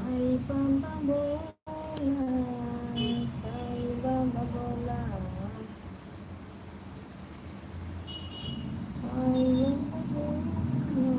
साई बाबा बोला साई बाबा बोला साई बाबा बोला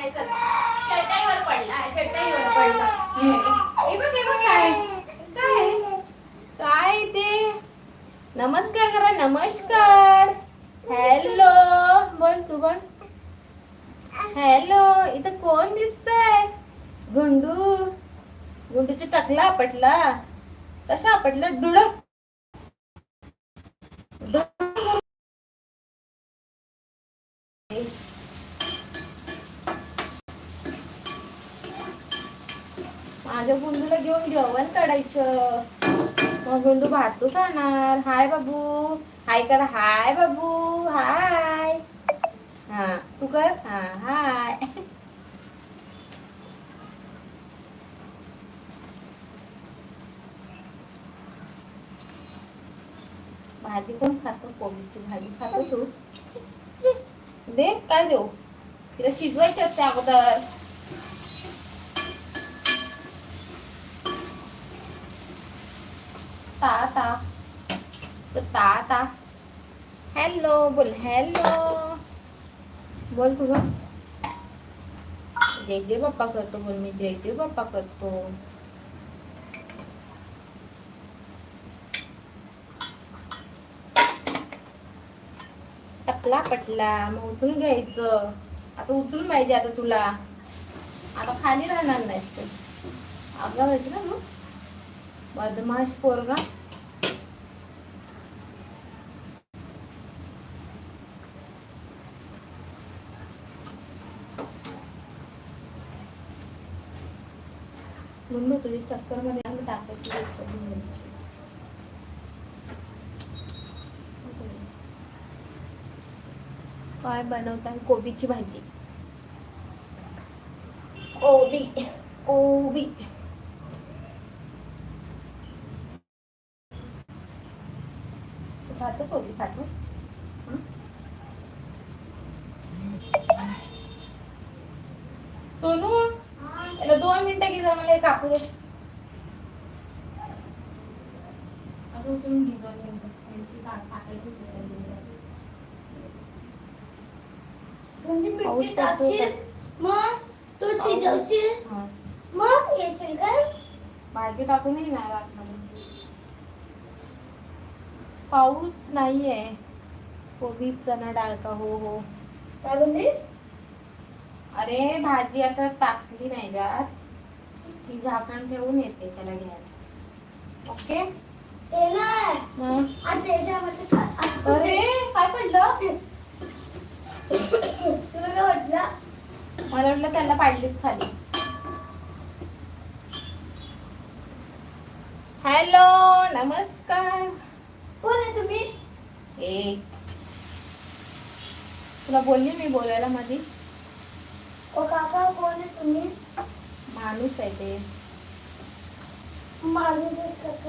काय चल. पडला पडला. हे बघ हे बघ काय काय काय ते? नमस्कार करा नमस्कार. हॅलो बोल तू बोल. हॅलो इथं कोण दिसतंय? गुंडू. गुंडूची टकला आपटला. कशा आपटला डुळ माझ्या गुंडूला घेऊन जेवण करायचं मग गुंडू भातू खाणार. हाय बाबू. हाय कर. हाय बाबू. हाय. हा तू कर. हा हाय. भाजी कोण खातो कोबीची भाजी खातो तू. दे काय देऊ? तिला शिजवायची असते अगोदर. ता ता तर ता ता हॅलो बोल. हॅलो बोल तुझं. जय जय बाप्पा करतो बोल मी. जय जय बाप्पा करतो. टकला पटला. मग उचलून घ्यायचं. असं उचलून पाहिजे आता तुला. आता खाली राहणार नाही ते. अगं माहिती ना मग बदमाश पोरगा. म्हणून तुझी चक्करमध्ये आम्ही टाकायची घ्यायची. काय बनवताय? कोबीची भाजी. कोबी कोबी. खातो कोबी खातो. हं? सोनू याला दोन मिनिटं घे जरा मला एक कापू दे असं उचलून घे दोन मिनिटं मिरची टा- टाकायची होती सगळी. म्हणजे पाऊस पडतोय टाकशील मग? तू शिजवशील हा. मग? येशील काय भाजी टाकूनही नाही आतमध्ये. पाऊस नाहीये. कोबी चना डाळ का? हो हो. काय बोलली अरे भाजी आता टाकली नाही जात. ती झाकण ठेवून येते त्याला घ्यायला. ओके? येणार. मग? आता त्याच्यामध्ये अरे काय पडलं? तुला वाटलं? मला वाटलं त्यांना पाडलीच खाली. हॅलो नमस्कार. कोण आहे तुम्ही? ए. तुला बोलली मी बोलायला मधी? ओ काका कोण आहे तुम्ही? माणूस आहे ते. माणूसच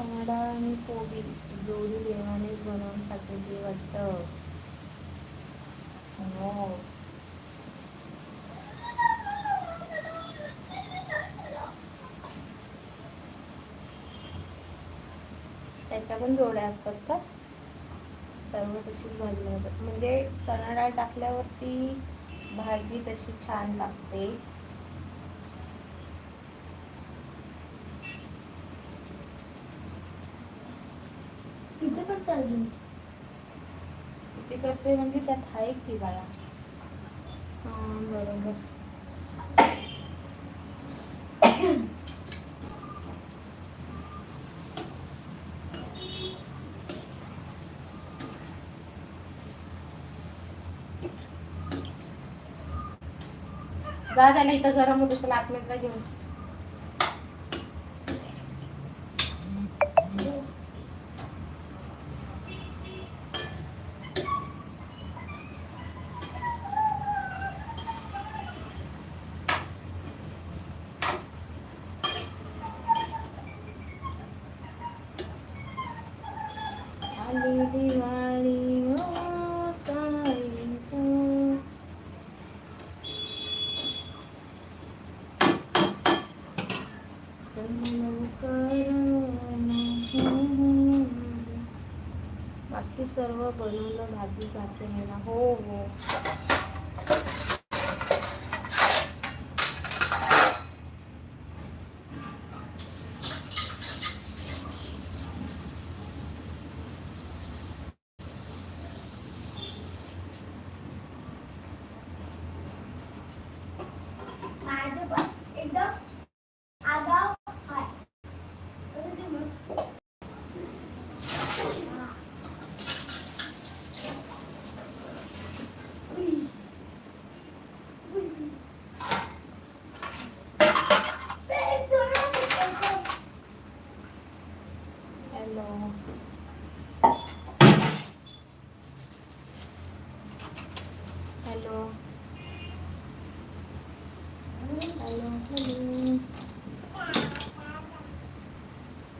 काका आणि पोळी जोडी देवाने बनवून खाते वाटतं. हो. त्याच्या पण जोड्या असतात का? सर्व तशीच भाजी म्हणजे चणा डाळ टाकल्यावरती भाजी तशी छान लागते. ते करते म्हणजे त्यात आहे की बाळा हा बरोबर. जा त्याला इथं गरम होत असेल आतमध्ये घेऊन आली दिवाळी ओ सायंकाळ. बाकी सर्व बनवलं भाजी भाकरी हो हो माझं पण एकदम आगाव आहे कसं ते मस्त. हा. उई. उई. एकदम एकदम. हॅलो हॅलो हॅलो हॅलो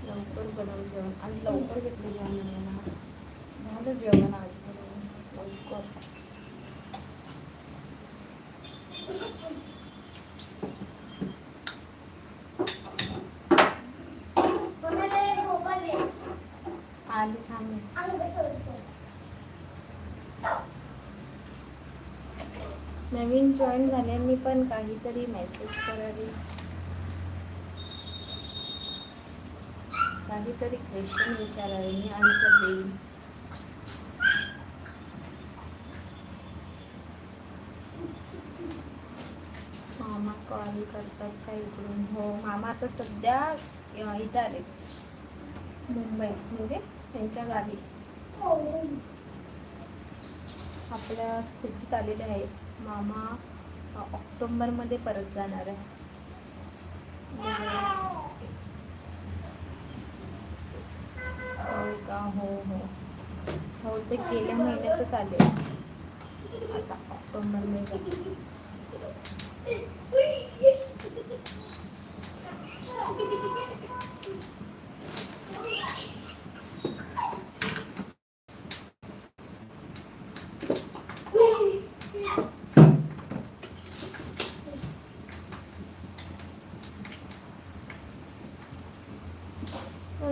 लवकर बनवून जेवण आज लवकर घेतलं जेवण मला झालं जेवण आज बनवून लवकर मम्मीला एक मोबाईल दे. आली थांब आणि बसवतो. नवीन जॉईन झाल्यांनी पण काहीतरी मेसेज करावी. काहीतरी क्वेश्चन विचारावे मी आन्सर देईन. मामा कॉल करतात का इकडून? हो मामा आता सध्या इथं आले मुंबई म्हणजे त्यांच्या गावी. हो. आपल्या सिटीत आलेले आहेत. मामा ऑक्टोंबरमध्ये परत जाणार आहे. का? हो हो. हो ते गेल्या महिन्यातच आले. आता ऑक्टोबरमध्ये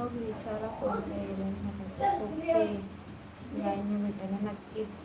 मग विचारा कोणत्या एरियामध्ये ओके. गायने भेटायला नक्कीच.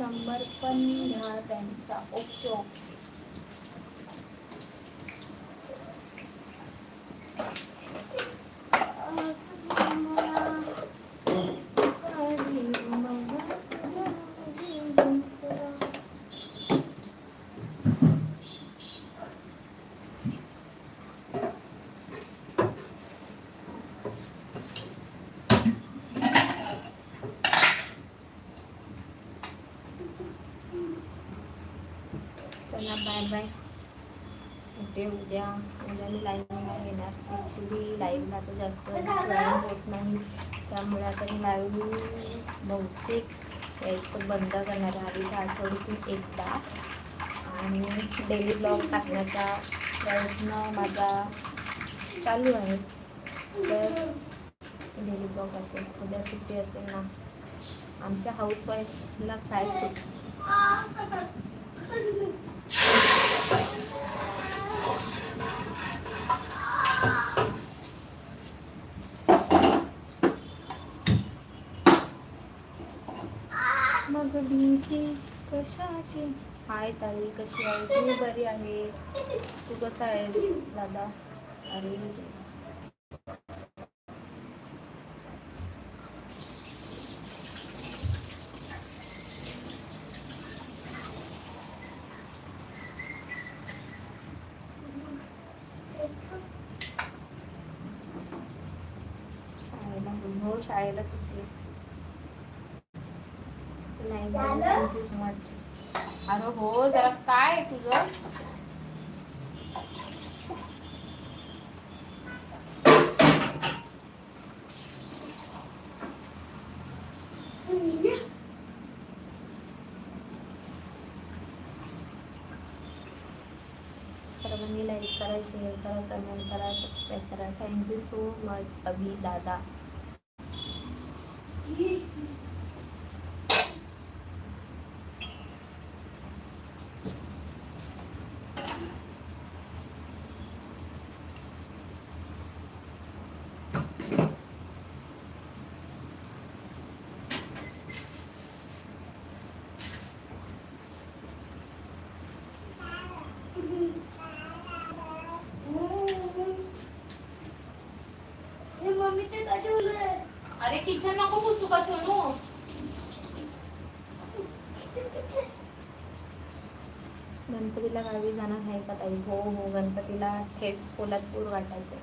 नंबर पण घ्या त्यांचा. Okay okay. चला बाय बाय कुठे उद्या? उद्या मी लाईव्हला येणार. ॲक्च्युली लाईव्हला तर जास्त जॉईन होत नाही. त्यामुळे आता मी लाईव्ह बहुतेक यायचं बंद करणार आहे. आधी आठवड्यातून एकदा. आणि डेली ब्लॉग टाकण्याचा प्रयत्न माझा चालू आहे. तर डेली ब्लॉग असेल उद्या सुट्टी असेल ना. आमच्या हाऊसवाईफला काय सुट्टी? मग भीती कशाची? हाय ताई कशी आहेस? मी बरी आहे. तू कसा आहेस दादा? अरे हो शाळेला सुट्टी. नाही झालं? थँक्यू सो मच अरे हो जरा काय तुझं? सर्वांनी लाईक करा शेअर करा कमेंट करा सबस्क्राईब करा. थँक्यू सो मच अभि दादा हे मम्मी ते कधी उलय अरे किचन नको पुसू का सोनू गणपतीला गावी जाणार आहे का ताई? हो हो गणपतीला थेट पोलादपूर वाटायचं.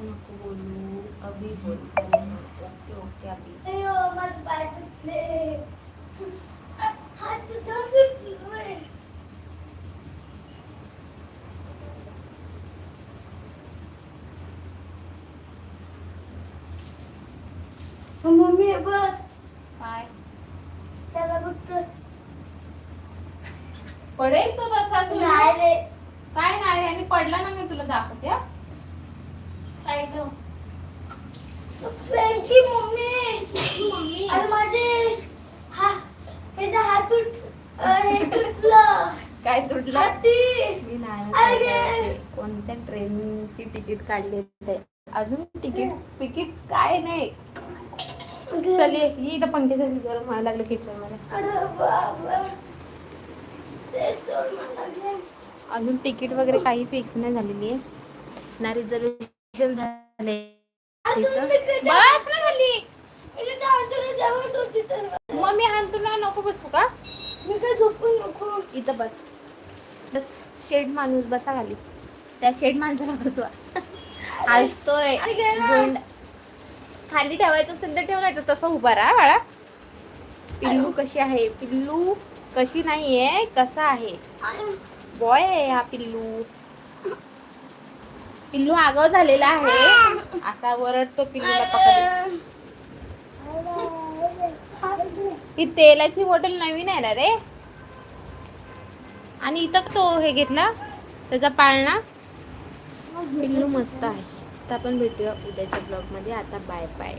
नको बोलू. अभि बोल. ओके ओके अभि अयो माझं पाय दुखले हात तुझा दुखलोय मम्मी हे बघ काय त्याला फक्त पडेल तो तसा सोनू नाही रे. काय नाही आणि पडला ना मी तुला दाखवते हा. साईड ठेव. Frankie mummy. मम्मी. अरे माझे हा ह्याचा हात तुट हे तुटलं. काय तुटलं? मी नाही. कोणत्या ट्रेनची तिकीट काढली ते? अजून तिकीट तिकीट काय नाही. चल ये इथं पंख्याच्या गरम व्हायला लागलं किचनमध्ये. अजून तिकीट वगैरे काही फिक्स नाही झालेली आहे. ना रिझर्वेशन झाले. बस! ना खाली मग मी नको बसू का? मी काय झोपून नको. इथं बस. बस शेड माणूस बसा खाली. त्या शेड माणसाला बसवा. हसतोय. खाली ठेवायचं असेल तर ठेवायचं तसं उभा राहा बाळा. पिल्लू कशी आहे? पिल्लू. कशी नाहीये? कसा आहे? बॉय आहे हा पिल्लू. पिल्लू आगाव झालेला आहे. असा वरडतो पिल्लूला पकड ही तेलाची बॉटल नवीन आहे ना रे? आणि इथं तो हे घेतला त्याचा पाळणा. पिल्लू मस्त आहे. आता आपण भेटूया उद्याच्या ब्लॉगमध्ये. आता बाय बाय